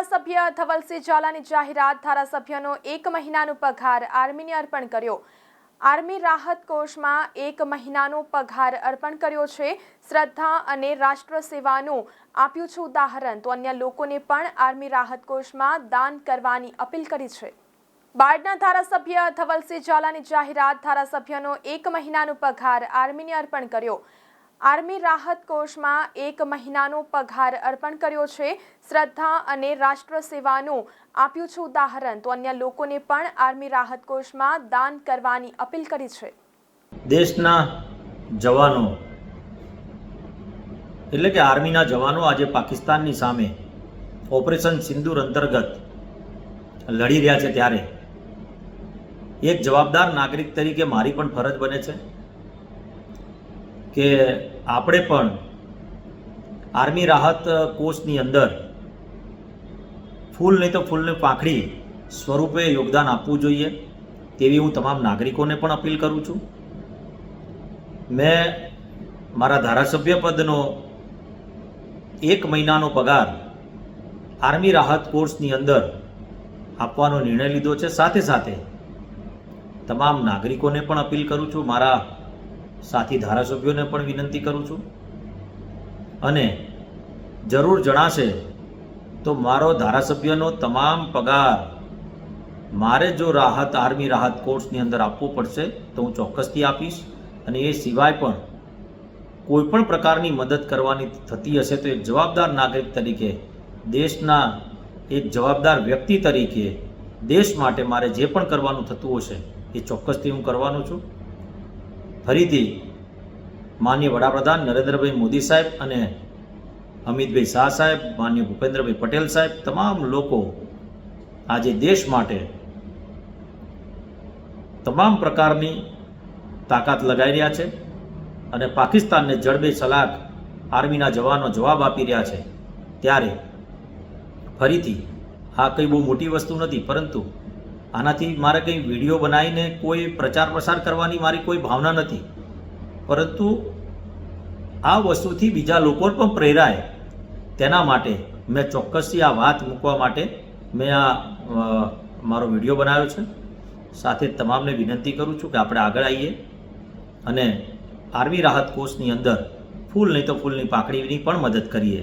ધારાસભ્ય ધવલસિંહ ઝાલાની જાહેરાત ધારાસભ્યનો એક મહિનાનો પગાર આર્મીને અર્પણ કર્યો. આર્મી રાહત કોષમાં એક મહિનાનો પગાર અર્પણ કર્યો છે. શ્રદ્ધા અને રાષ્ટ્ર સેવાનું આપ્યું છે ઉદાહરણ. તો અન્ય લોકોને પણ આર્મી રાહત કોષમાં દાન કરવાની અપીલ કરી છે. બાળના ધારાસભ્ય ધવલસિંહ ઝાલાની જાહેરાત ધારાસભ્યનો એક મહિનાનો પગાર આર્મીને અર્પણ કર્યો. આર્મી રાહત કોષમાં એક મહિનાનો પગાર અર્પણ કર્યો છે. શ્રદ્ધા અને રાષ્ટ્ર સેવાનું આપ્યું છે ઉદાહરણ. તો અન્ય લોકોને પણ આર્મી રાહત કોષમાં દાન કરવાની અપીલ કરી છે. દેશના જવાનો, એટલે કે આર્મીના જવાનો આજે પાકિસ્તાનની સામે ઓપરેશન સિંદૂર અંતર્ગત લડી રહ્યા છે ત્યારે. એક જવાબદાર નાગરિક તરીકે મારી પણ ફરજ બને છે. કે આપણે પણ આર્મી રાહત કોષની અંદર ફૂલ નહીં તો ફૂલની પાંખડી સ્વરૂપે યોગદાન આપવું જોઈએ તેવી હું તમામ નાગરિકોને પણ અપીલ કરું છું. મેં મારા ધારાસભ્ય પદનો એક મહિનાનો પગાર આર્મી રાહત કોર્સની અંદર આપવાનો નિર્ણય લીધો છે. સાથે સાથે તમામ નાગરિકોને પણ અપીલ કરું છું. મારા સાથી ધારાસભ્યોને પણ વિનંતી કરું છું. અને જરૂર જણાશે તો મારો ધારાસભ્યનો તમામ પગાર મારે જો રાહત, આર્મી રાહત કોર્સની અંદર આપવો પડશે તો હું ચોક્કસથી આપીશ. અને એ સિવાય પણ કોઈપણ પ્રકારની મદદ કરવાની થતી હશે તો એક જવાબદાર નાગરિક તરીકે, દેશના એક જવાબદાર વ્યક્તિ તરીકે, દેશ માટે મારે જે પણ કરવાનું થતું હશે એ ચોક્કસથી હું કરવાનું છું. ફરીથી માન્ય વડાપ્રધાન નરેન્દ્રભાઈ મોદી સાહેબ અને અમિતભાઈ શાહ સાહેબ, માન્ય ભૂપેન્દ્રભાઈ પટેલ સાહેબ, તમામ લોકો આજે દેશ માટે તમામ પ્રકારની તાકાત લગાઈ રહ્યા છે અને પાકિસ્તાનને જડબે સલાક આર્મીના જવાનો જવાબ આપી રહ્યા છે. ત્યારે ફરીથી આ કંઈ બહુ મોટી વસ્તુ નથી, પરંતુ આનાથી મારે કંઈ વીડિયો બનાવીને કોઈ પ્રચાર પ્રસાર કરવાની મારી કોઈ ભાવના નથી. પરંતુ આ વસ્તુથી બીજા લોકો પણ પ્રેરાય. તેના માટે મેં ચોક્કસથી આ વાત મૂકવા માટે મેં આ મારો વીડિયો બનાવ્યો છે. સાથે તમામને વિનંતી કરું છું કે આપણે આગળ આવીએ અને આર્મી રાહત કોષની અંદર ફૂલ નહીં તો ફૂલની પાંખડીની પણ મદદ કરીએ.